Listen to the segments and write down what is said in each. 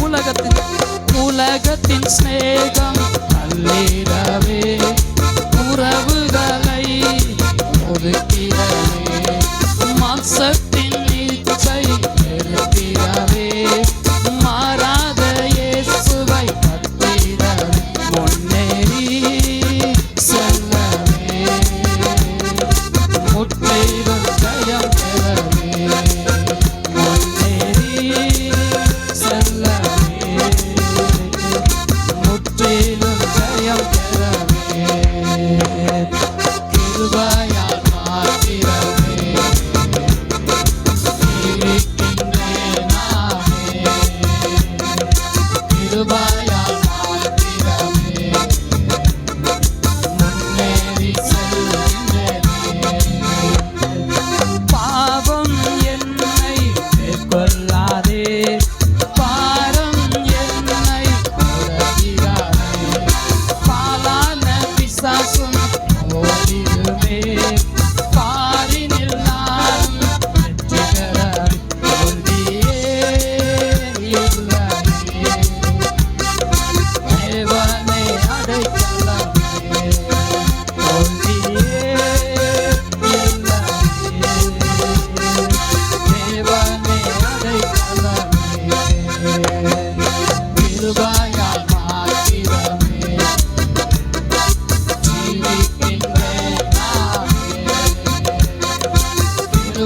உலகத்தின் உலகத்தின் ஸ்நேகம் அல்லிடவே உறவுகளை ஒதுக்கிடவே மாசத்தின் நீச்சை நிறுத்திடவே மாறாத இயேசுவை கத்திடவே முன்னேறி செல்லவே. முற்றிடும்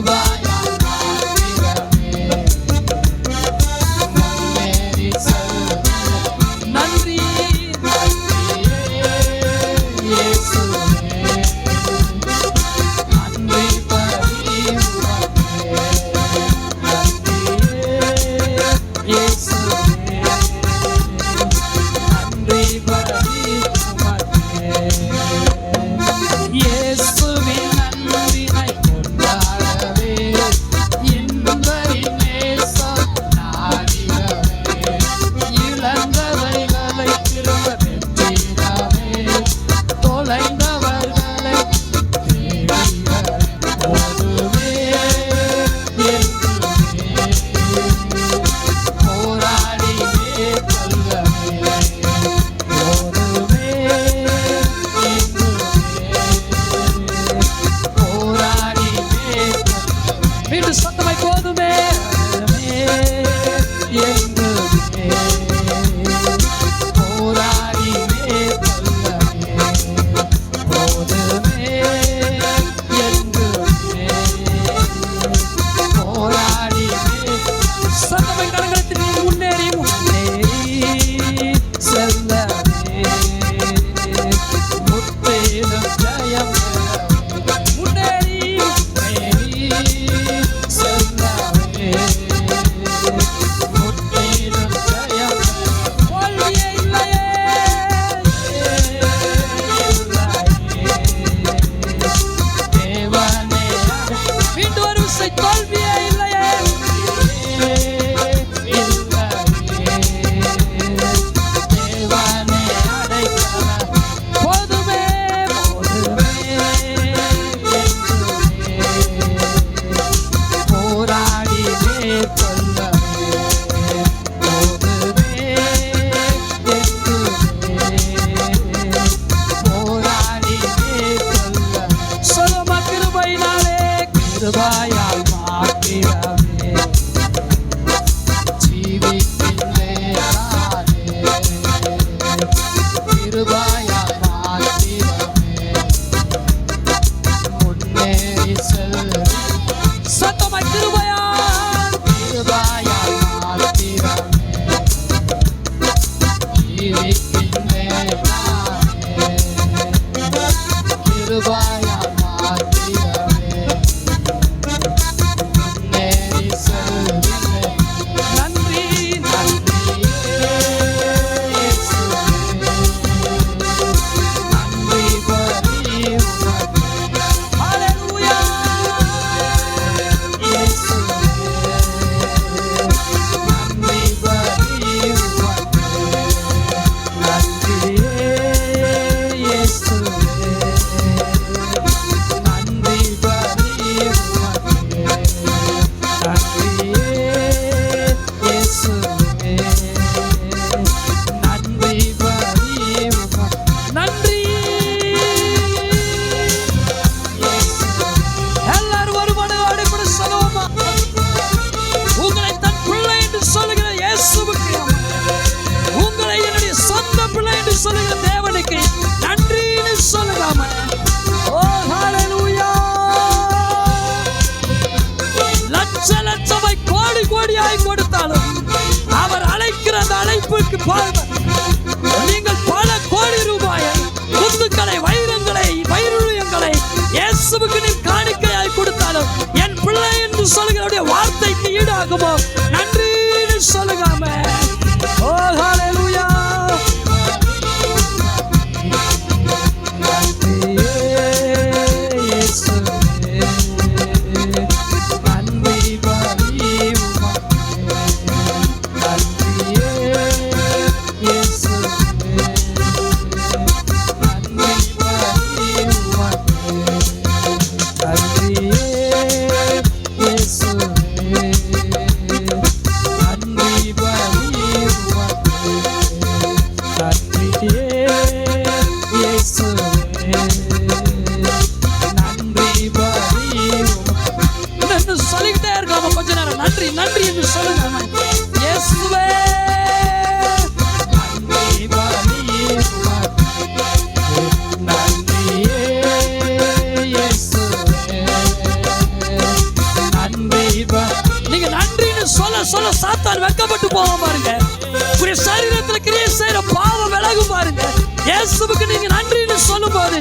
goodbye. கிருபையால் உங்களுக்கு நீங்கள் பல கோடி ரூபாய் முத்துக்களை வைரங்களை வைரங்களை இயேசுவுக்கு நீ காணிக்கையாய் கொடுத்தாலும் என் பிள்ளை என்று சொல்கிற இயேசுவுக்கு நீங்க நன்றின்னு சொல்லும் போது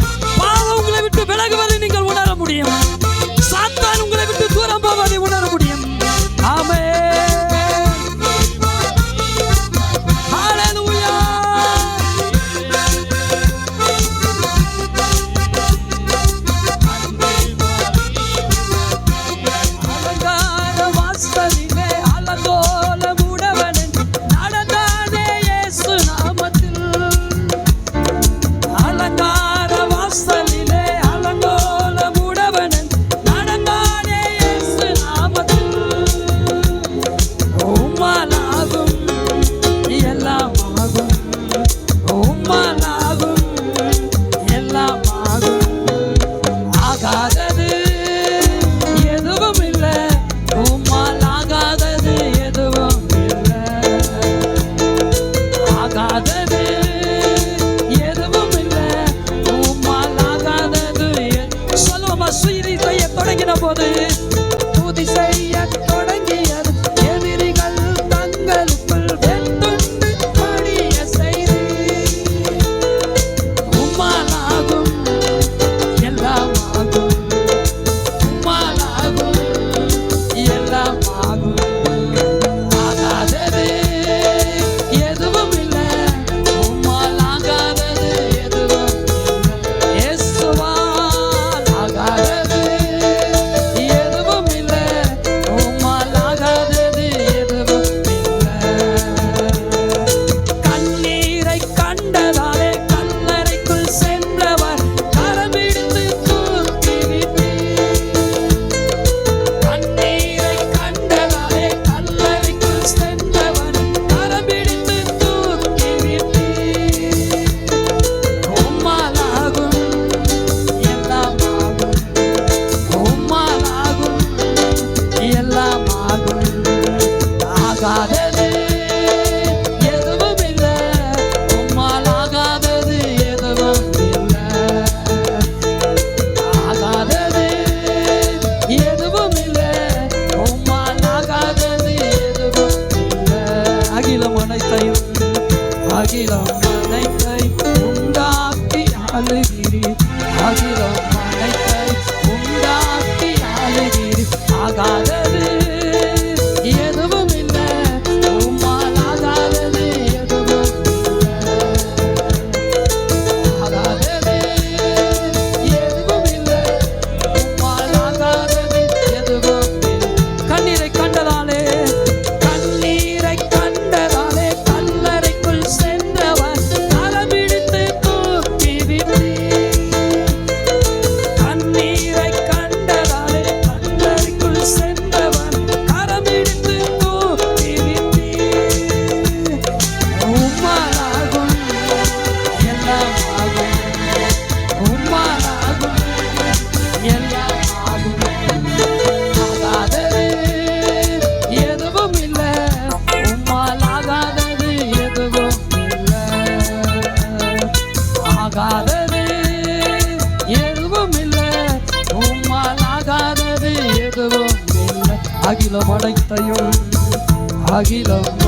记了。দেখিলাম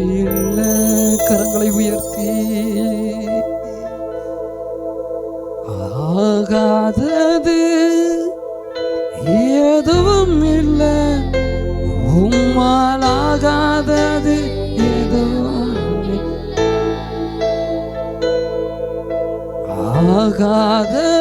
இல்ல கரங்களை உயர்த்தி. ஆகாதது எதுவும் இல்லை உம்மால் ஆகாதது எதுவும் ஆகாதது